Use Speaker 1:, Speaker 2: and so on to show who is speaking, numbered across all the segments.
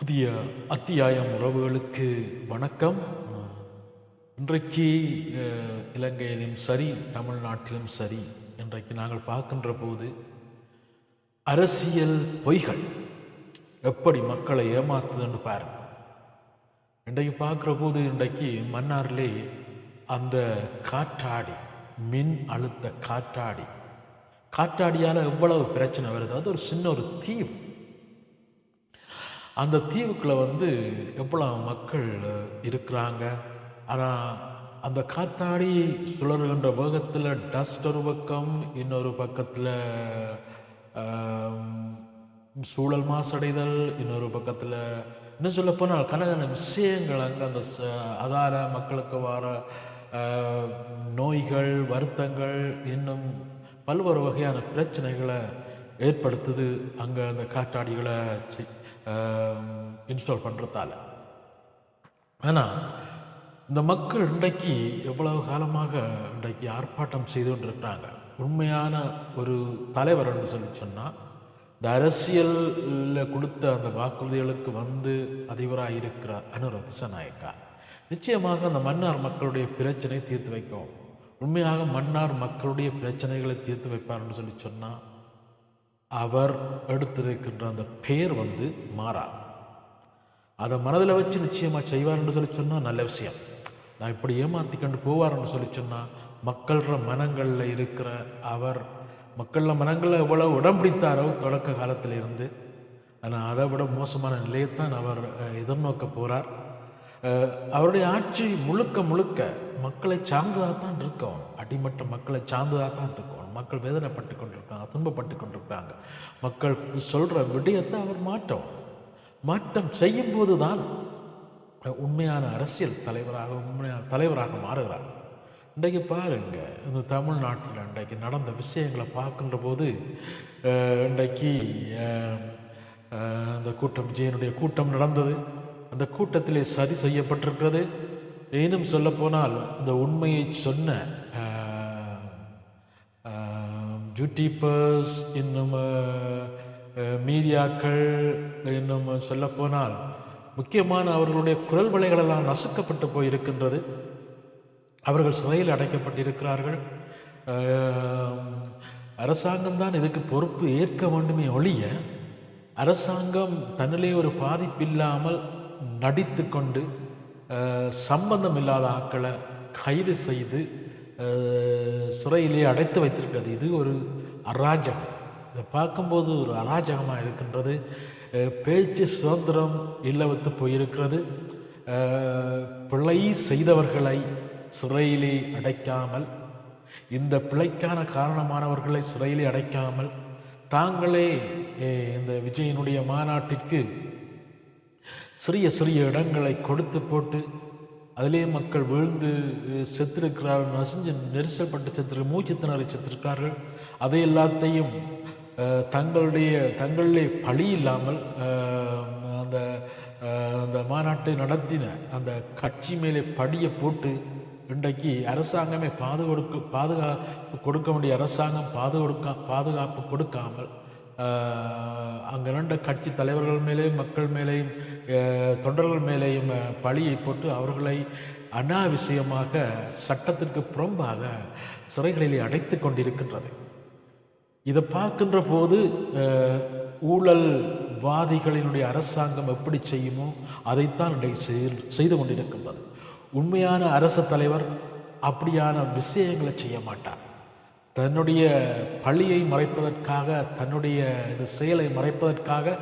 Speaker 1: புதிய அத்தியாயம் உறவுகளுக்கு வணக்கம். இன்றைக்கு இலங்கையிலும் சரி தமிழ்நாட்டிலும் சரி இன்றைக்கு நாங்கள் பார்க்கின்ற போது அரசியல் பொய்கள் எப்படி மக்களை ஏமாத்துதுன்னு பாருங்க. இன்றைக்கு பார்க்குற போது இன்றைக்கு மன்னாரிலே அந்த காற்றாடி மின் அழுத்த காற்றாடி காற்றாடியால் எவ்வளவு பிரச்சனை வருது? அது ஒரு சின்ன ஒரு தீவு. அந்த தீவுக்குள்ள வந்து எவ்வளோ மக்கள் இருக்கிறாங்க? ஆனால் அந்த காத்தாடி சுழறுகின்ற வேகத்தில் டஸ்ட் ஒரு பக்கம் இன்னொரு பக்கத்தில் சூழல் மாசடைதல் இன்னொரு பக்கத்தில் இன்னும் சொல்லப்போனால் கனகன விஷயங்கள் அங்கே அந்த ச- மக்களுக்கு வர நோய்கள் வருத்தங்கள் இன்னும் பல்வேறு வகையான பிரச்சனைகளை ஏற்படுத்துது அங்கே அந்த காற்றாடிகளை இன்ஸ்டால் பண்ணுறதால ஆனால் இந்த மக்கள் இன்றைக்கு எவ்வளவு காலமாக இன்றைக்கு ஆர்ப்பாட்டம் செய்து கொண்டிருக்கிறாங்க. உண்மையான ஒரு தலைவர்னு சொல்லி சொன்னால் இந்த அரசியலில் கொடுத்த அந்த வாக்குறுதிகளுக்கு வந்து அதிபராக இருக்கிறார் அனுர திசநாயக்கா. நிச்சயமாக அந்த மன்னார் மக்களுடைய பிரச்சனை தீர்த்து வைக்கும். உண்மையாக மன்னார் மக்களுடைய பிரச்சனைகளை தீர்த்து வைப்பார்னு சொல்லி சொன்னால் அவர் எடுத்திருக்கின்ற அந்த பெயர் வந்து மாறா. அதை மனதில் வச்சு நிச்சயமாக செய்வார்னு சொல்லி சொன்னால் நல்ல விஷயம். நான் இப்படி ஏமாற்றி கண்டு போவார் என்று சொல்லி சொன்னால் மக்கள்கிற மனங்களில் இருக்கிற அவர் மக்கள்ல மனங்களில் எவ்வளோ இடம் பிடித்தாரோ தொடக்க காலத்தில் இருந்து ஆனால் அதை விட மோசமான நிலையைத்தான் அவர் எதிர்நோக்க போகிறார் அவருடைய ஆட்சி முழுக்க முழுக்க மக்களை சார்ந்ததாக தான் இருக்கும். அடிமட்ட மக்களை சார்ந்ததாக தான் இருக்கும். மக்கள் வேதனைப்பட்டு கொண்டிருக்காங்க துன்பப்பட்டு கொண்டிருக்காங்க. மக்கள் சொல்கிற விடயத்தை அவர் மாற்றம். மாற்றம் செய்யும்போது தான் உண்மையான அரசியல் தலைவராக உண்மையான தலைவராக மாறுகிறார். இன்றைக்கு பாருங்க இந்த தமிழ்நாட்டில் இன்றைக்கு நடந்த விஷயங்களை பார்க்கின்ற போது இன்றைக்கு அந்த கூட்டம் ஜெயனுடைய கூட்டம் நடந்தது. அந்த கூட்டத்திலே சரி செய்யப்பட்டிருக்கிறது. இன்னும் சொல்லப்போனால் இந்த உண்மையை சொன்ன ஜூட்டிப்பர்ஸ் இன்னும் மீடியாக்கள் இன்னும் சொல்லப்போனால் முக்கியமான அவர்களுடைய குரல் வலைகளெல்லாம் நசுக்கப்பட்டு போயிருக்கின்றது. அவர்கள் சிறையில் அடைக்கப்பட்டிருக்கிறார்கள். அஹ், அரசாங்கம் இதுக்கு பொறுப்பு ஏற்க வேண்டுமே ஒழிய அரசாங்கம் தன்னிலே ஒரு பாதிப்பில்லாமல் நடித்து கொண்டு சம்பந்தம் இல்லாத ஆட்களை கைது செய்து சிறையிலே அடைத்து வைத்திருக்கிறது. இது ஒரு அராஜகம். இதை பார்க்கும்போது ஒரு அராஜகமாக இருக்கின்றது. பேச்சு சுதந்திரம் இல்லவத்து போயிருக்கிறது. பிழை செய்தவர்களை சிறையிலே அடைக்காமல் இந்த பிழைக்கான காரணமானவர்களை சிறையிலே அடைக்காமல் தாங்களே இந்த விஜயனுடைய மாநாட்டிற்கு சிறிய சிறிய இடங்களை கொடுத்து போட்டு அதிலே மக்கள் விழுந்து செத்திருக்கிறார்கள் நசிஞ்சு நெரிசல் பட்டு செத்திரு மூச்சு திணறி செத்திருக்கார்கள் அதை எல்லாத்தையும் தங்களுடைய தங்களிலே பழி இல்லாமல் அந்த அந்த மாநாட்டை நடத்தின அந்த கட்சி மேலே படியை போட்டு இன்றைக்கு அரசாங்கமே பாதுகாப்பு பாதுகாப்பு கொடுக்க வேண்டிய அரசாங்கம் பாதுகாக்க பாதுகாப்பு கொடுக்காமல் அங்கே நின்ற கட்சி தலைவர்கள் மேலேயும் மக்கள் மேலேயும் தொண்டர்கள் மேலேயும் பழியை போட்டு அவர்களை அனாவசியமாக சட்டத்திற்கு புறம்பாக சிறைகளிலே அடைத்து கொண்டிருக்கின்றது. இதை பார்க்கின்ற போது ஊழல்வாதிகளினுடைய அரசாங்கம் எப்படி செய்யுமோ அதைத்தான் இன்றைக்கு செய்து கொண்டிருக்கின்றது. உண்மையான அரசு தலைவர் அப்படியான விஷயங்களை செய்ய மாட்டார். தன்னுடைய பழியை மறைப்பதற்காக தன்னுடைய இந்த செயலை மறைப்பதற்காக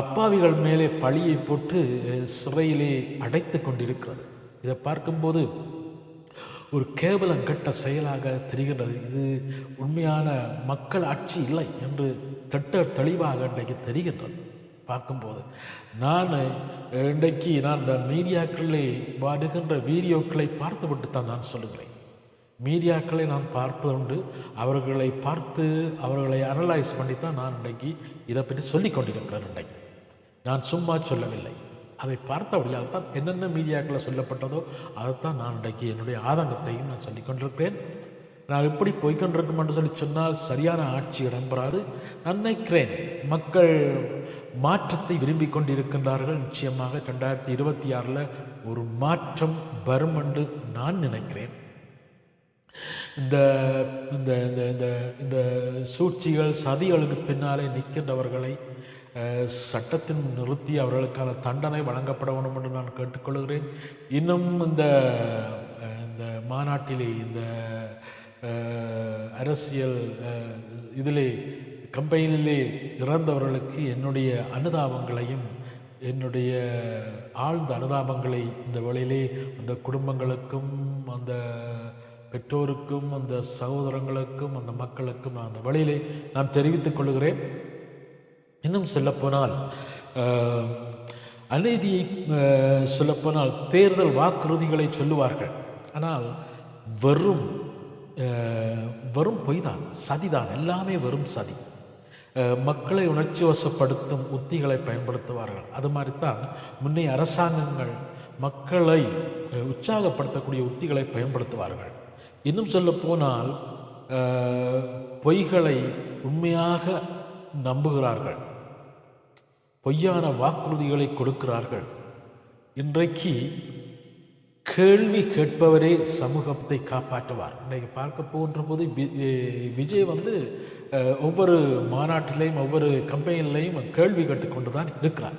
Speaker 1: அப்பாவிகள் மேலே பழியை போட்டு சிறையிலே அடைத்து கொண்டிருக்கிறது. இதை பார்க்கும்போது ஒரு கேவலம் கட்ட செயலாக தெரிகின்றது. இது உண்மையான மக்கள் ஆட்சி இல்லை என்று திட்ட தெளிவாக இன்றைக்கு தெரிகின்றது. பார்க்கும்போது நான் இன்றைக்கு நான் இந்த மீடியாக்களிலே வருகின்ற வீடியோக்களை பார்த்துவிட்டு தான் நான் சொல்லுகிறேன். மீடியாக்களை நான் பார்ப்பதுண்டு. அவர்களை பார்த்து அவர்களை அனலைஸ் பண்ணி தான் நான் இன்றைக்கு இதை பற்றி சொல்லி கொண்டிருக்கிறேன் இன்றைக்கு. நான் சும்மா சொல்லவில்லை. அதை பார்த்தபடியால் தான் என்னென்ன மீடியாக்களில் சொல்லப்பட்டதோ அதைத்தான் நான் இன்றைக்கு என்னுடைய ஆதங்கத்தையும் நான் சொல்லி கொண்டிருக்கிறேன். நான் எப்படி போய்கொண்டிருக்கும் என்று சொல்லி சொன்னால் சரியான ஆட்சி இடம்பெறாது. நான் நினைக்கிறேன் மக்கள் மாற்றத்தை விரும்பி கொண்டிருக்கின்றார்கள். நிச்சயமாக ரெண்டாயிரத்தி இருபத்தி ஆறில் ஒரு மாற்றம் வரும் என்று நான் நினைக்கிறேன். இந்த இந்த இந்த இந்த இந்த சூழ்ச்சிகள் சதிகளுக்கு பின்னாலே நிற்கின்றவர்களை சட்டத்தின் நிறுத்தி அவர்களுக்கான தண்டனை வழங்கப்பட வேண்டும் என்று நான் கேட்டுக்கொள்கிறேன். இன்னும் இந்த இந்த மாநாட்டிலே இந்த அரசியல் இதிலே கம்பெனியிலே இறந்தவர்களுக்கு என்னுடைய அனுதாபங்களையும் என்னுடைய ஆழ்ந்த அனுதாபங்களை இந்த வேளையிலே அந்த குடும்பங்களுக்கும் அந்த பெற்றோருக்கும் அந்த சகோதரங்களுக்கும் அந்த மக்களுக்கும் நான் அந்த வழியிலே நான் தெரிவித்துக் கொள்கிறேன். இன்னும் சொல்லப்போனால் அநீதியை சொல்லப்போனால் தேர்தல் வாக்குறுதிகளை சொல்லுவார்கள். ஆனால் வெறும் வெறும் பொய் தான் சதிதான் எல்லாமே வெறும் சதி. மக்களை உணர்ச்சி வசப்படுத்தும் உத்திகளை பயன்படுத்துவார்கள். அது மாதிரி தான் முன்னைய அரசாங்கங்கள் மக்களை உற்சாகப்படுத்தக்கூடிய உத்திகளை பயன்படுத்துவார்கள். இன்னும் சொல்ல போனால் பொய்களை உண்மையாக நம்புகிறார்கள். பொய்யான வாக்குறுதிகளை கொடுக்கிறார்கள். இன்றைக்கு கேள்வி கேட்பவரே சமூகத்தை காப்பாற்றுவார். இன்றைக்கு பார்க்க போகின்ற போது வி- விஜய் வந்து ஒவ்வொரு மாநாட்டிலையும் ஒவ்வொரு கம்பெனிலையும் கேள்வி கேட்டுக்கொண்டு தான் இருக்கிறார்.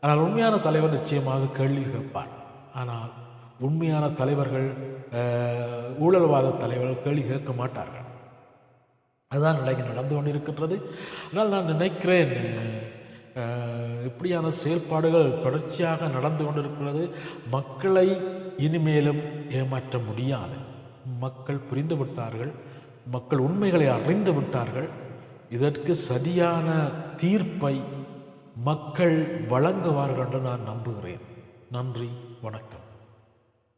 Speaker 1: ஆனால் உண்மையான தலைவர் நிச்சயமாக கேள்வி கேட்பார். ஆனால் உண்மையான தலைவர்கள் ஊழல்வாத தலைவர்கள் கேள்வி கேட்க மாட்டார்கள். அதுதான் நிலைக்கு நடந்து கொண்டிருக்கின்றது. ஆனால் நான் நினைக்கிறேன் இப்படியான செயல்பாடுகள் தொடர்ச்சியாக நடந்து கொண்டிருக்கிறது. மக்களை இனிமேலும் ஏமாற்ற முடியாது. மக்கள் புரிந்து விட்டார்கள். மக்கள் உண்மைகளை அறிந்து விட்டார்கள். இதற்கு சரியான தீர்ப்பை மக்கள் வழங்குவார்கள் என்று நான் நம்புகிறேன். நன்றி வணக்கம்.